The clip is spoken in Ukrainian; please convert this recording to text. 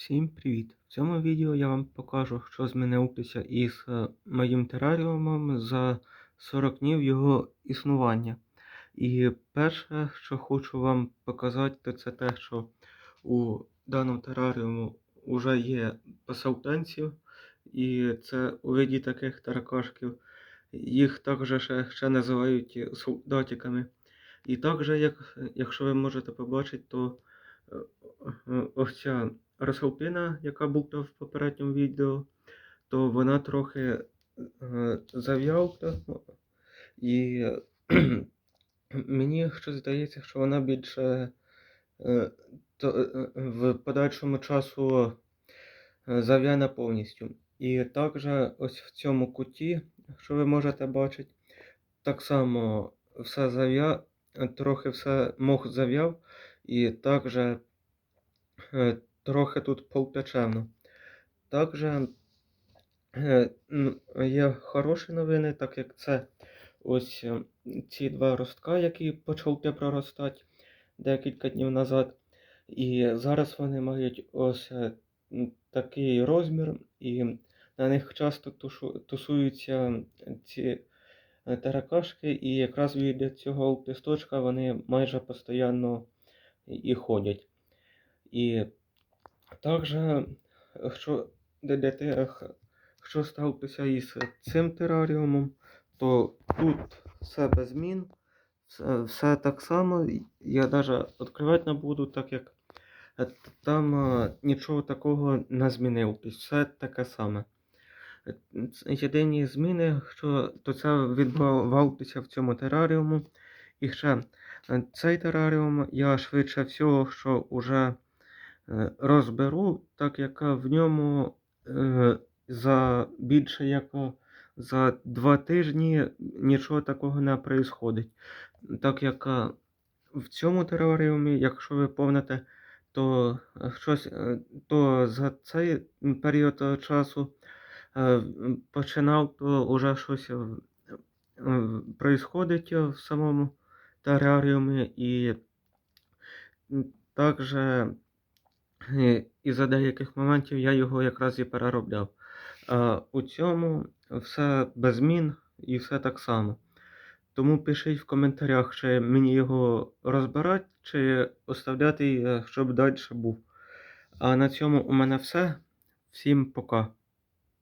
Всім привіт! В цьому відео я вам покажу, що змінилося із е, моїм тераріумом за 40 днів його існування. І перше, що хочу вам показати, то це те, що у даному тераріуму вже є поселтенців, і це у виді таких таракашків. Їх також ще, ще називають солдатиками. І також, як, якщо ви можете побачити, то е, розхолпина, яка була в попередньому відео, то вона трохи е, зав'явка. І мені щось здається, що вона більше е, е, в подальшому часу зав'яне повністю. І також ось в цьому куті, що ви можете бачити, так само все зав'я, трохи все мох зав'яв, і також трохи тут полтечевно. Також е, є хороші новини, так як це ось е, ці два ростка, які почали проростати декілька днів назад. І зараз вони мають ось е, такий розмір, і на них часто тусуються ці таракашки, і якраз від цього листочка вони майже постійно і ходять. І також, що для тих, що сталося із цим тераріумом, то тут все без змін, все, все так само. Я навіть відкривати не буду, так як там е, нічого такого не змінилось. Все таке саме. Єдині зміни, що то це відбувалося в цьому тераріуму. І ще е, цей тераріум я швидше всього, що вже розберу, так як в ньому е, за більше як е, за два тижні нічого такого не происходить. Так як е, в цьому тераріумі, якщо ви помните, то е, щось е, то за цей період е, часу е, починав то вже щось е, е, в самому тераріумі і також е, із-за деяких моментів я його якраз і переробляв. А у цьому все без змін і все так само. Тому пишіть в коментарях, чи мені його розбирати, чи оставляти, е, щоб далі був. А на цьому у мене все. Всім пока.